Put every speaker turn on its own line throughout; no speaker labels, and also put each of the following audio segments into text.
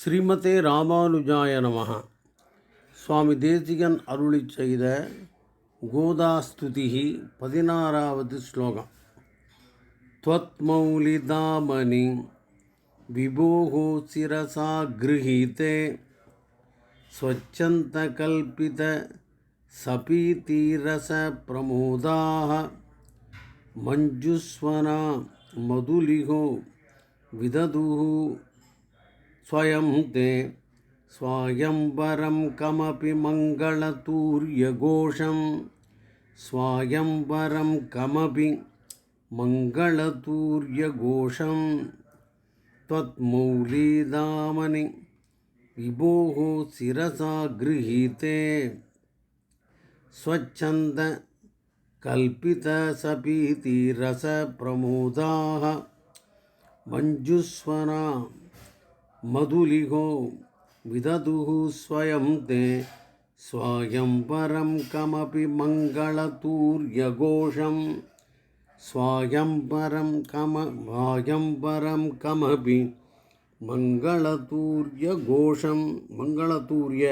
ஸ்ரீமதே ராமானுஜாய நமः சுவாமி தேசிகன் அருளி செய்த கோதாஸ்துதிகி பதினாறாவது ஸ்லோகம் त्वत्मौलिदामनि विभोः शिरसा गृहीते स्वच्छन्तकल्पितसपीतिरसप्रमोदाः मञ्जुस्वना मधुलिहो विदधुः स्वयं ते स्वायम्वरं कमपि मङ्गलतूर्यघोषं स्वायम्वरं कमपि मङ्गलतूर्यघोषं त्वत्मौलीदामनि विभोः शिरसा गृहीते स्वच्छन्दकल्पितसपीतिरसप्रमोदाः मञ्जुस्वना मधुलिहो विदधुः स्वयं ते स्वायम्वरं कमपि मङ्गलतूर्यघोषं स्वायम्वरं कम स्वायम्वरं कमपि மங்களதூர்ய மங்களதூரிய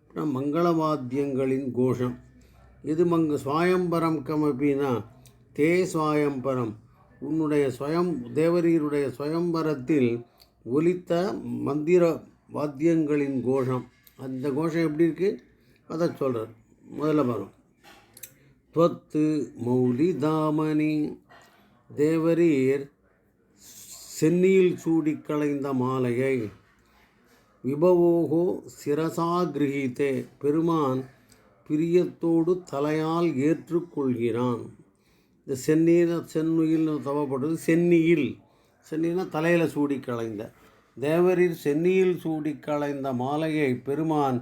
அப்புறம் மங்களவாத்தியங்களின் கோஷம் இது மங்க சுவாயம்பரம் கமபினா தே சுவாயம்பரம் உன்னுடைய ஸ்வயம் தேவரீருடைய சுயம்பரத்தில் ஒலித்த மந்திர வாத்தியங்களின் கோஷம். அந்த கோஷம் எப்படி இருக்குது அதை சொல்கிறார் முதல்ல பாருங்க. தொத்து மௌலி தாமணி தேவரீர் சென்னியில் சூடி களைந்த மாலையை விபவோகோ சிரசா கிரகித்தே பெருமான் பிரியத்தோடு தலையால் ஏற்றுக்கொள்கிறான். இந்த சென்னியில் சென்னுயில் தவப்படுறது சென்னியில் சென்னினா தலையில் சூடி கலைந்த தேவரில் சென்னியில் சூடி களைந்த மாலையை பெருமான்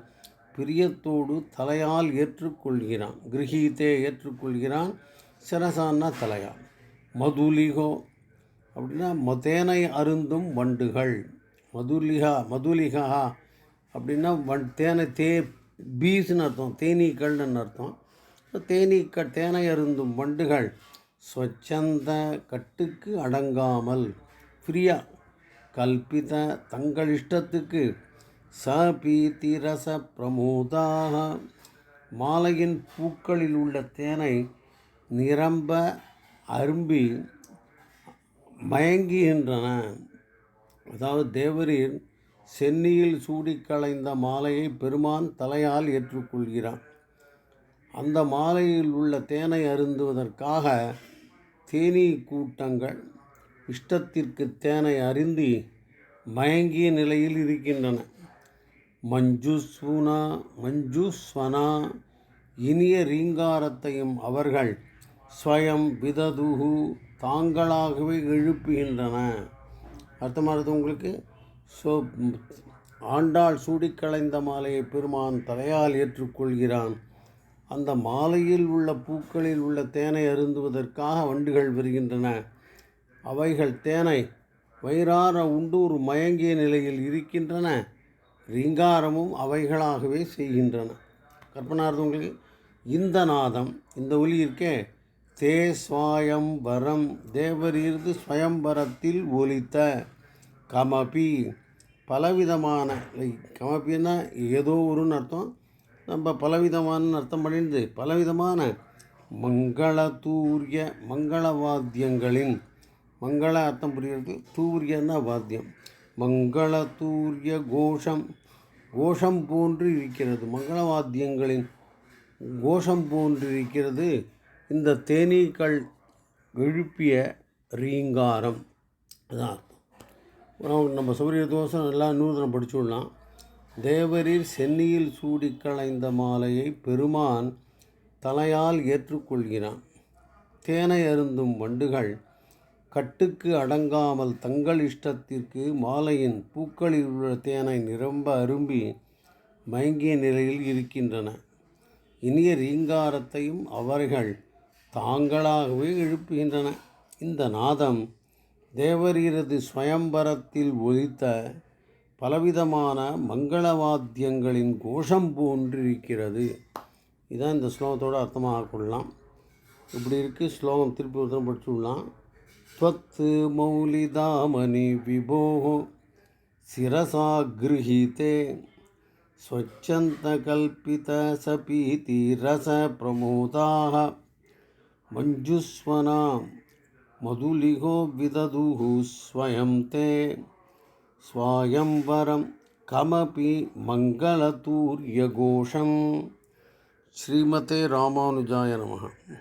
பிரியத்தோடு தலையால் ஏற்றுக்கொள்கிறான். கிரகித்தே ஏற்றுக்கொள்கிறான். சிரசான்னா தலையால் மதுலிகோ அப்படின்னா மதேனை அருந்தும் வண்டுகள். மதுலிகா மதுலிகா அப்படின்னா வண் தேனை தே பீஸ்னு அர்த்தம் தேனீக்கள்னு அர்த்தம். தேனீக்க தேனை அருந்தும் வண்டுகள். ஸ்வச்சந்த கட்டுக்கு அடங்காமல் பிரியா கல்பித தங்கள் இஷ்டத்துக்கு சபீதி ரச பிரமோதாக மாலையின் பூக்களில் உள்ள தேனை நிரம்ப அரும்பி மயங்குகின்றன. அதாவது தேவரீர் சென்னியில் சூடி களைந்த மாலையை பெருமான் தலையால் ஏற்றுக்கொள்கிறான் அந்த மாலையில் உள்ள தேனை அருந்துவதற்காக தேனீ கூட்டங்கள் இஷ்டத்திற்கு தேனை அருந்தி மயங்கிய நிலையில் இருக்கின்றன. மஞ்சுஸ்வனா மஞ்சுஸ்வனா இனிய ரீங்காரத்தையும் அவர்கள் ஸ்வயம் விததுகு தாங்களாகவே எழுப்புகின்றன. அர்த்தமானது உங்களுக்கு? ஸோ ஆண்டாள் சூடி களைந்த மாலையை பெருமான் தலையால் ஏற்றுக்கொள்கிறான். அந்த மாலையில் உள்ள பூக்களில் உள்ள தேனை அருந்துவதற்காக வண்டுகள் வருகின்றன. அவைகள் தேனை வயிறார உண்டூர் மயங்கிய நிலையில் இருக்கின்றன. ரீங்காரமும் அவைகளாகவே செய்கின்றன. கற்பனார்த்தவங்களுக்கு இந்த நாதம் இந்த ஒலி இருக்கே தே ஸ்வயம்பரம் தேவரீர்து ஸ்வயம்பரத்தில் ஒலித்த கமபி பலவிதமான கமப்பின்னா ஏதோ ஒருன்னு அர்த்தம். நம்ம பலவிதமான அர்த்தம் பண்ணிருந்து பலவிதமான மங்கள தூரிய மங்கள வாத்தியங்களின் மங்கள அர்த்தம் புரிகிறது. தூரியன்னா வாத்தியம். மங்கள தூரிய கோஷம். கோஷம் போன்று இருக்கிறது. மங்கள வாத்தியங்களின் கோஷம் போன்று இருக்கிறது. இந்த தேனீக்கள் எழுப்பிய ரீங்காரம். அதான் அர்த்தம். நம்ம சௌரிய தோஷம் எல்லாம் நூதனம் படிச்சுடலாம் தேவரீர் சென்னியில் சூடி களைந்த மாலையை பெருமான் தலையால் ஏற்றுக்கொள்கிறான். தேனை அருந்தும் வண்டுகள் கட்டுக்கு அடங்காமல் தங்கள் இஷ்டத்திற்கு மாலையின் பூக்களில் உள்ள தேனை நிரம்ப அரும்பி மயங்கிய நிலையில் இருக்கின்றன. இனிய ரீங்காரத்தையும் அவர்கள் தாங்களாகவே எழுப்புகின்றன. இந்த நாதம் தேவரீரது சுயம்பரத்தில் ஒலித்த பலவிதமான மங்களவாத்தியங்களின் கோஷம் போன்றிருக்கிறது. இதான் இந்த ஸ்லோகத்தோடு அர்த்தமாக கொள்ளலாம். இப்படி இருக்குது ஸ்லோகம் திருப்பி ஒருத்தரம் படிச்சுடலாம் त्वत् मौलिदामनि विभोः शिरसा गृहीते स्वच्छन्तकल्पितसपीतिरसप्रमोदाः मञ्जुस्वना मधुलिहो विदधुः स्वयं ते स्वायंवरं कमपि मङ्गलतूर्यघोषं श्रीमते रामानुजाय नमः।